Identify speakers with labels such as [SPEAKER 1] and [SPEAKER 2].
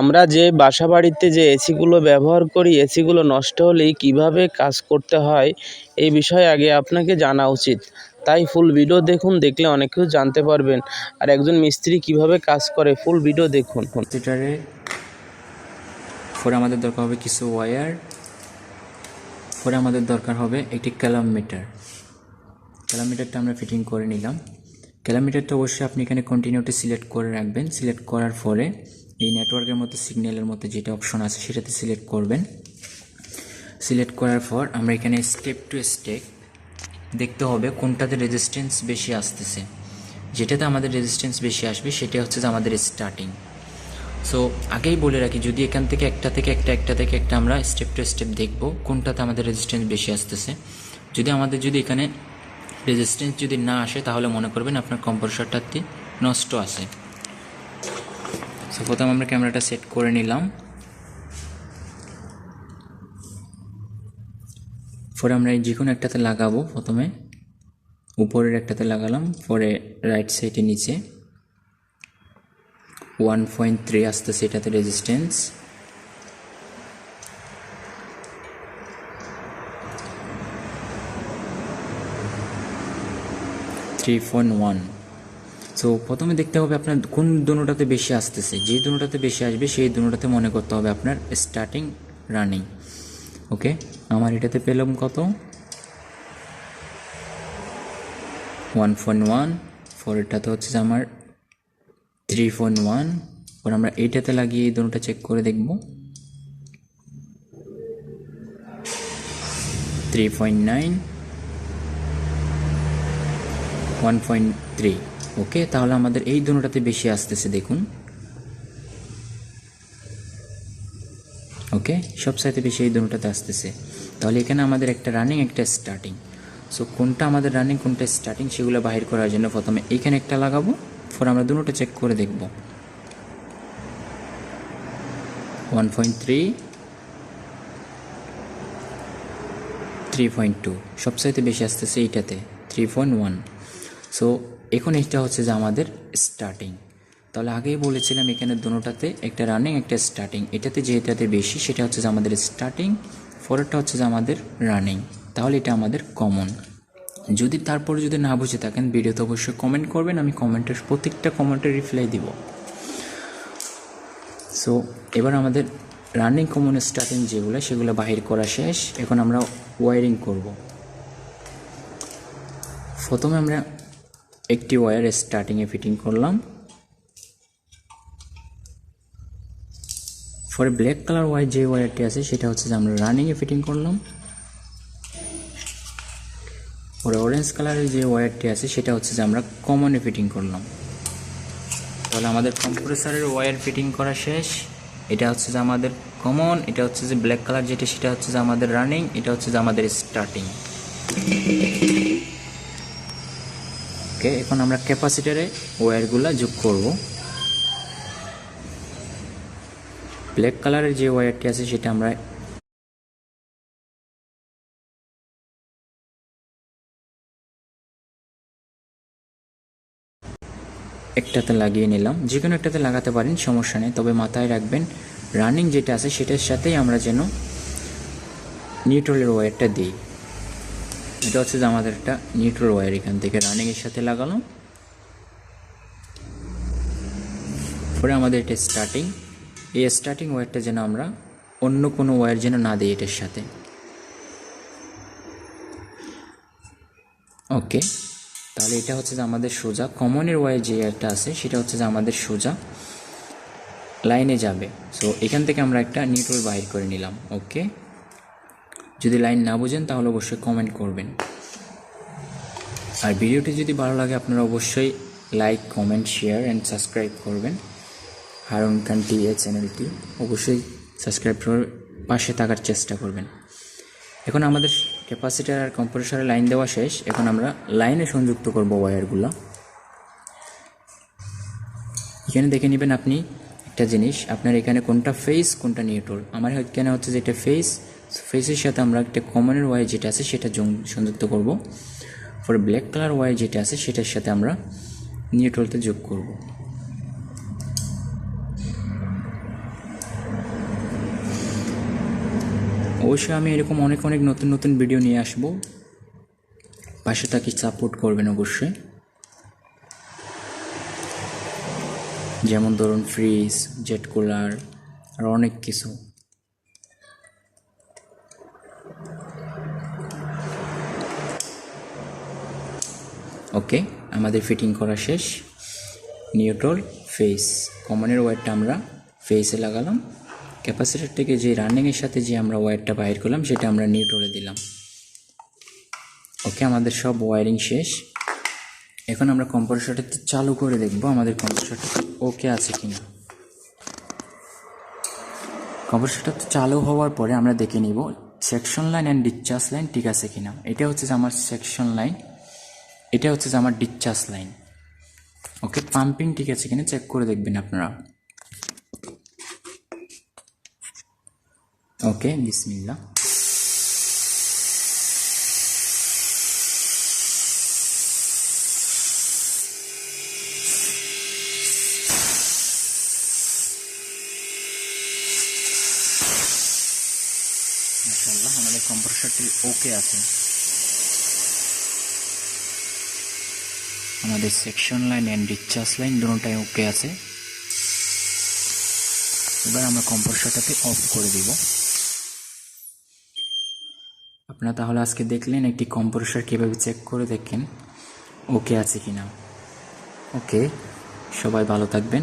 [SPEAKER 1] আমরা যে বাসা বাড়িতে যে এসিগুলো ব্যবহার করি, এসিগুলো নষ্ট হলেই কীভাবে কাজ করতে হয়, এই বিষয়ে আগে আপনাকে জানা উচিত। তাই ফুল ভিডিও দেখুন, দেখলে অনেক কিছু জানতে পারবেন। আর একজন মিস্ত্রি কীভাবে কাজ করে, ফুল ভিডিও দেখুন।
[SPEAKER 2] কম্পিউটারে পরে আমাদের দরকার হবে কিছু ওয়্যার, পরে আমাদের দরকার হবে একটি ক্যালামিটার। ক্যালামিটারটা আমরা ফিটিং করে নিলাম। ক্যালামিটারটা অবশ্যই আপনি এখানে কন্টিনিউটি সিলেক্ট করে রাখবেন। সিলেক্ট করার পরে এই নেটওয়ার্কের মতো সিগন্যালের মতো যেটা অপশন আছে সেটাতে সিলেক্ট করবেন। সিলেক্ট করার পর আমরা এখানে স্টেপ টু স্টেপ দেখতে হবে কোনটাতে রেজিস্ট্যান্স বেশি আসতেছে। যেটাতে আমাদের রেজিস্ট্যান্স বেশি আসবে সেটা হচ্ছে যে আমাদের স্টার্টিং সো আগেই বলে রাখি, যদি এখান থেকে একটা থেকে একটা একটা থেকে একটা আমরা স্টেপ টু স্টেপ দেখব, কোনটাতে আমাদের রেজিস্ট্যান্স বেশি আসতেছে। যদি আমাদের, যদি এখানে রেজিস্ট্যান্স যদি না আসে, তাহলে মনে করবেন আপনার কম্প্রেসরটাতে নষ্ট আছে। সো প্রথম আমরা ক্যামেরাটা সেট করে নিলাম। পরে আমরা যে কোনো একটাতে লাগাবো প্রথমে। উপরের একটাতে লাগালাম, পরে রাইট সাইডে নিচে। ওয়ান পয়েন্ট থ্রি আসতেছে এটাতে resistance three point one so প্রথমে দেখতে হবে আপনার কোন দুটাতে বেশি আসতেছে। যে দুটাতে বেশি আসবে, সেই দুটাতে মনে করতে হবে আপনার স্টার্টিং রানিং ওকে আমার এটাতে পেলাম কত? ওয়ান পয়েন্ট ওয়ান পরেরটাতে হচ্ছে যে আমার থ্রি পয়েন্ট ওয়ান পর আমরা এইটাতে লাগিয়ে এই দুটোটা চেক করে দেখব। Three point nine one point three okay তাহলে আমাদের এই দুটোটাতে বেশি আসতেছে, দেখুন। ওকে সব সাইতে বেশি এই দুটোটাতে আসতেছে। তাহলে এখানে আমাদের একটা রানিং একটা স্টার্টিং সো কোনটা আমাদের রানিং কোনটা স্টার্টিং সেগুলো বাহির করার জন্য প্রথমে এইখানে একটা লাগাবো, পর আমরা দুটোটা চেক করে দেখব। One point three three point two সবচাইতে বেশি আসতেছে এইটাতে থ্রি পয়েন্ট ওয়ান সো এখন এটা হচ্ছে যে আমাদের স্টার্টিং তাহলে আগেই বলেছিলাম এখানে দুটোটাতে একটা রানিং একটা স্টার্টিং এটাতে যেটাতে বেশি, সেটা হচ্ছে যে আমাদের স্টার্টিং পরেরটা হচ্ছে যে আমাদের রানিং তাহলে এটা আমাদের কমন যদি তারপরে যদি না বুঝে থাকেন, ভিডিওতে অবশ্যই কমেন্ট করবেন, আমি কমেন্টের প্রত্যেকটা কমেন্টের রিপ্লাই দিব। সো এবার আমাদের রানিং কমন স্টার্টিং যেগুলো, সেগুলো বাহির করা শেষ। এখন আমরা ওয়ারিং করব। প্রথমে আমরা একটি ওয়্যার স্টার্টিংয়ে ফিটিং করলাম। পরে ব্ল্যাক কালার ওয়ার যে ওয়্যারটি আছে, সেটা হচ্ছে যে আমরা রানিংয়ে ফিটিং করলাম। পরে অরেঞ্জ কালারের যে ওয়্যারটি আছে, সেটা হচ্ছে যে আমরা কমনে ফিটিং করলাম। তাহলে আমাদের কম্প্রেসারের ওয়্যার ফিটিং করা শেষ। এটা হচ্ছে যে আমাদের কমন এটা হচ্ছে যে ব্ল্যাক কালার যেটা, সেটা হচ্ছে যে আমাদের রানিং এটা হচ্ছে যে আমাদের স্টার্টিং ওকে এখন আমরা ক্যাপাসিটারে ওয়্যারগুলো যোগ করব। ব্ল্যাক কালারের যে ওয়্যারটি আছে সেটা আমরা একটাতে লাগিয়ে নিলাম। যে কোনো একটাতে লাগাতে পারেন, সমস্যা নেই। তবে মাথায় রাখবেন, রানিং যেটা আছে সেটার সাথেই আমরা যেন নিউট্রালের ওয়্যারটা দিই। এটা হচ্ছে যে আমাদের একটা নিউট্রাল ওয়্যার এখান থেকে রানিংয়ের সাথে লাগালাম পরে আমাদের এটা স্টার্টিং এই স্টার্টিং ওয়্যারটা যেন আমরা অন্য কোনো ওয়্যার যেন না দিই এটার সাথে। ওকে তাহলে এটা হচ্ছে যে আমাদের সোজা। কমনের ওয়াই যে একটা আছে, সেটা হচ্ছে যে আমাদের সোজা লাইনে যাবে। সো এখান থেকে আমরা একটা নিউট্রাল বাহির করে নিলাম। ওকে যদি লাইন না বোঝেন, তাহলে অবশ্যই কমেন্ট করবেন। আর ভিডিওটি যদি ভালো লাগে, আপনারা অবশ্যই like comment share and subscribe করবেন। হারুন খান টি এ চ্যানেলটি অবশ্যই সাবস্ক্রাইব করে পাশে থাকার চেষ্টা করবেন। এখন আমাদের ক্যাপাসিটার আর কম্প্রেসারের লাইন দেওয়া শেষ। এখন আমরা লাইনে সংযুক্ত করব ওয়্যারগুলো এখানে দেখে নেবেন আপনি একটা জিনিস, আপনার এখানে কোনটা ফেস কোনটা নিউট্রাল আমার এখানে হচ্ছে যে এটা ফেস ফেসের সাথে আমরা একটা কমনের ওয়ার যেটা আছে, সেটা সংযুক্ত করব। পরে ব্ল্যাক কালার ওয়াই যেটা আছে, সেটার সাথে আমরা নিউট্রালটা যোগ করব। অবশ্যই আমি এরকম অনেক অনেক নতুন নতুন ভিডিও নিয়ে আসব। পাশে তাকে সাপোর্ট করবেন অবশ্যই। যেমন ধরুন ফ্রিজ জেট কুলার আর অনেক কিছু। ওকে আমাদের ফিটিং করা শেষ। নিউট্রল ফেস কমনের ওয়্যারটা আমরা ফেসে লাগালাম। ক্যাপাসিটার থেকে যে রানিংয়ের সাথে যে আমরা ওয়্যারটা বাইর করলাম, সেটা আমরা নিউট্রলে দিলাম। ওকে আমাদের সব ওয়্যারিং শেষ। এখন আমরা কম্প্রেসরটা চালু করে দেখব আমাদের কম্প্রেসরটা ওকে আছে কিনা। কম্প্রেসরটা চালু হওয়ার পরে আমরা দেখে নিব। Section line and discharge line ঠিক আছে কিনা। এটা হচ্ছে যে আমার সেকশন লাইন এটা হচ্ছে যে আমার ডিসচার্জ লাইন ওকে পাম্পিং ঠিক আছে কিনা চেক করে দেখবেন আপনারা। ওকে বিসমিল্লা আমাদের কম্প্রেসরটি ওকে আছে। আমাদের section line and discharge line দুটোটাই okay আছে। এবার আমরা কম্পোসারটাকে অফ করে দিব। আপনারা তাহলে আজকে দেখলেন একটি কম্পোসার কীভাবে চেক করে দেখেন ওকে আছে কিনা। ওকে সবাই ভালো থাকবেন।